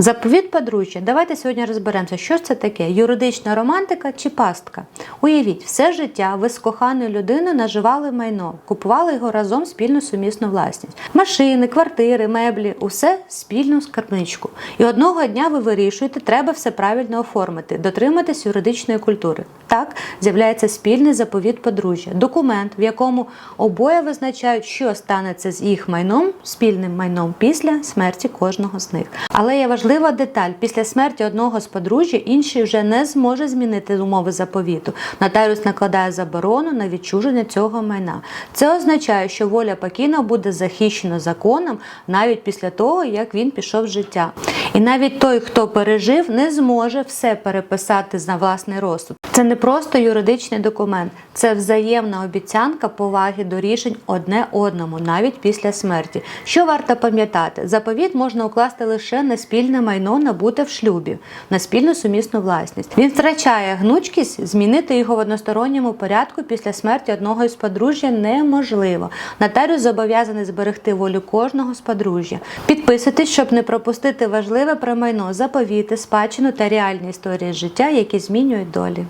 Заповіт подружжя. Давайте сьогодні розберемося, що це таке: юридична романтика чи пастка. Уявіть, все життя ви з коханою людиною наживали майно, купували його разом спільну сумісну власність. Машини, квартири, меблі усе спільну скарбничку. І одного дня ви вирішуєте, треба все правильно оформити, дотриматись юридичної культури. Так з'являється спільний заповіт подружжя, документ, в якому обоє визначають, що станеться з їх майном, спільним майном після смерті кожного з них. Але є важлива деталь: після смерті одного з подружжя інший вже не зможе змінити умови заповіту. Нотаріус накладає заборону на відчуження цього майна. Це означає, що воля покійного буде захищена законом навіть після того, як він пішов з життя. І навіть той, хто пережив, не зможе все переписати на власний розсуд. Це не просто юридичний документ, це взаємна обіцянка поваги до рішень одне одному, навіть після смерті. Що варто пам'ятати? Заповіт можна укласти лише на спільне майно набуте в шлюбі, на спільну сумісну власність. Він втрачає гнучкість, змінити його в односторонньому порядку після смерті одного із подружжя неможливо. Нотаріус зобов'язаний зберегти волю кожного з подружжя. Підписуйтесь, щоб не пропустити важливе про майно, заповіти, спадщину та реальні історії життя, які змінюють долі.